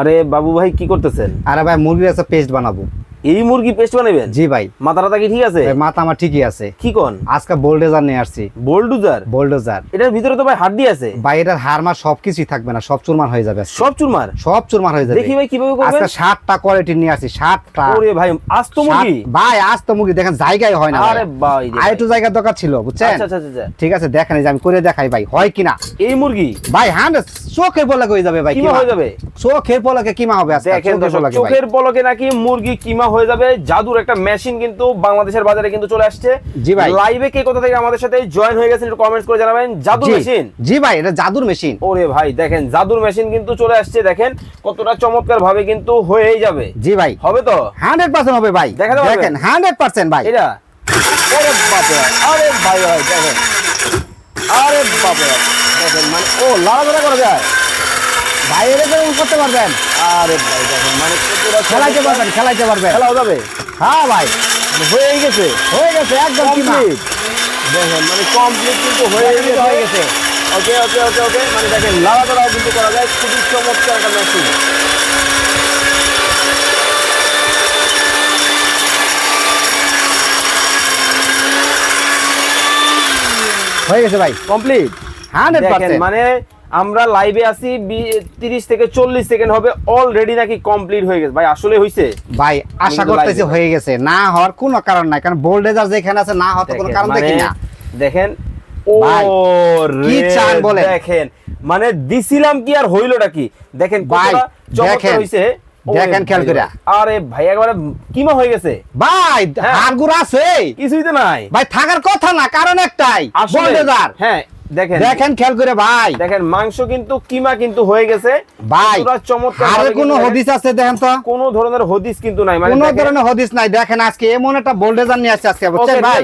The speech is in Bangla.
আরে বাবু ভাই কি করতেছেন? আরে ভাই মুরগির একটা পেস্ট বানাবো। এই মুরগি পেস্ট বানাবেন জি ভাই। মাথা টাথা কি ঠিক আছে? মাথা আমার ঠিকই আছে। কি কোন? আজকে বোল্ডেজার নিয়ে আসছি। বোল্ডুজার বোল্ডেজার এটার ভিতরে তো ভাই হাড্ডি আছে। ভাই এটার সবকিছুই থাকবে না সব চুরমার হয়ে যাবে সব চুরমার? সব চুরমার হয়ে যাবে। দেখি ভাই কীভাবে করবেন? আজকে কোয়ালিটি নিয়ে আসি ওরে ভাই আজ তো মুরগি? ভাই আজ তো মুরগি দেখেন জায়গায় হয় না আরে ভাই আর একটু জায়গার দরকার ছিল বুঝছেন? আচ্ছা আচ্ছা আচ্ছা। ঠিক আছে দেখেন আমি করে দেখাই ভাই হয় কিনা? এই মুরগি? ভাই চোখের পলকে হয়ে যাবে ভাই কিমা হয়ে যাবে? চোখের পলকে কিমা হবে আজকে। চোখের পলকে নাকি মুরগি কিমা হয়ে যাবে। জাদুর একটা মেশিন কিন্তু বাংলাদেশের বাজারে কিন্তু চলে আসছে। জি ভাই। লাইভে কে কোথা থেকে আমাদের সাথে জয়েন হয়ে গেছেন একটু কমেন্টস করে জানাবেন। জাদু জি, মেশিন জি ভাই এটা জাদুর মেশিন ওরে ভাই দেখেন জাদুর মেশিন কিন্তু চলে আসছে দেখেন কতটা চমৎকার ভাবে কিন্তু হয়েই যাবে। জি ভাই। হবে তো? হান্ড্রেড পার্সেন্ট হবে ভাই? দেখেন হান্ড্রেড পার্সেন্ট ভাই। এটা? আরে ভাই, আরে ভাই ভাই দেখেন। আরে ভাই, দেখেন মানে ও লাড়াচাড়া করা যায়। ভাই এরকম করতে পারবেন? আরে ভাই মানে খেলাইতে পারবেন খেলাইতে পারবেন। যাবে? হ্যাঁ ভাই। হয়েই গেছে। হয়ে গেছে একদম কমপ্লিট। দেখেন মানে কমপ্লিট কিন্তু হয়ে গেছে। হয়ে গেছে। ওকে ওকে ওকে ওকে। মানে দেখেন লাড়াচাড়াও কিন্তু করা যায়। খুবই চমৎকার একটা মেশিন হয়ে গেছে ভাই। কমপ্লিট। Hundred percent. মানে আমরা লাইভে আছি তিরিশ থেকে চল্লিশ সেকেন্ড হবে অলরেডি নাকি কমপ্লিট হয়ে গেছে। ভাই আসলে হয়েছে ভাই আশা করতেছি হয়ে গেছে। না হওয়ার কোনো কারণ নাই কারণ বোল্ডেজার যেখানে আছে না হওয়ার কোনো কারণ দেখি মানে না। দেখেন ও কি চান বলেন? দেখেন মানে দিছিলাম কি আর হইলোটা কি? দেখেন ভাই, দেখেন, হইছে। দেখেন খেয়াল কইরা। আরে ভাই একবারে কিমা হয়ে গেছে? ভাই হ্যাঁ। হাড়গুড় আছে। কিছুই তো নাই। ভাই থাকার কথা না কারণ একটাই বোল্ডেজার হ্যাঁ দেখেন। দেখেন খেয়াল করে ভাই। দেখেন মাংস কিন্তু কিমা কিন্তু হয়ে গেছে। ভাই চমৎকার কোন কোনো হদিস আছে দেখেন তো? কোন ধরনের হদিস কিন্তু নাই। মানে কোনো ধরনের হদিস নাই। দেখেন আজকে এমন একটা বোল্ডেজার নিয়ে আসছে আজকে বুঝছেন ভাই?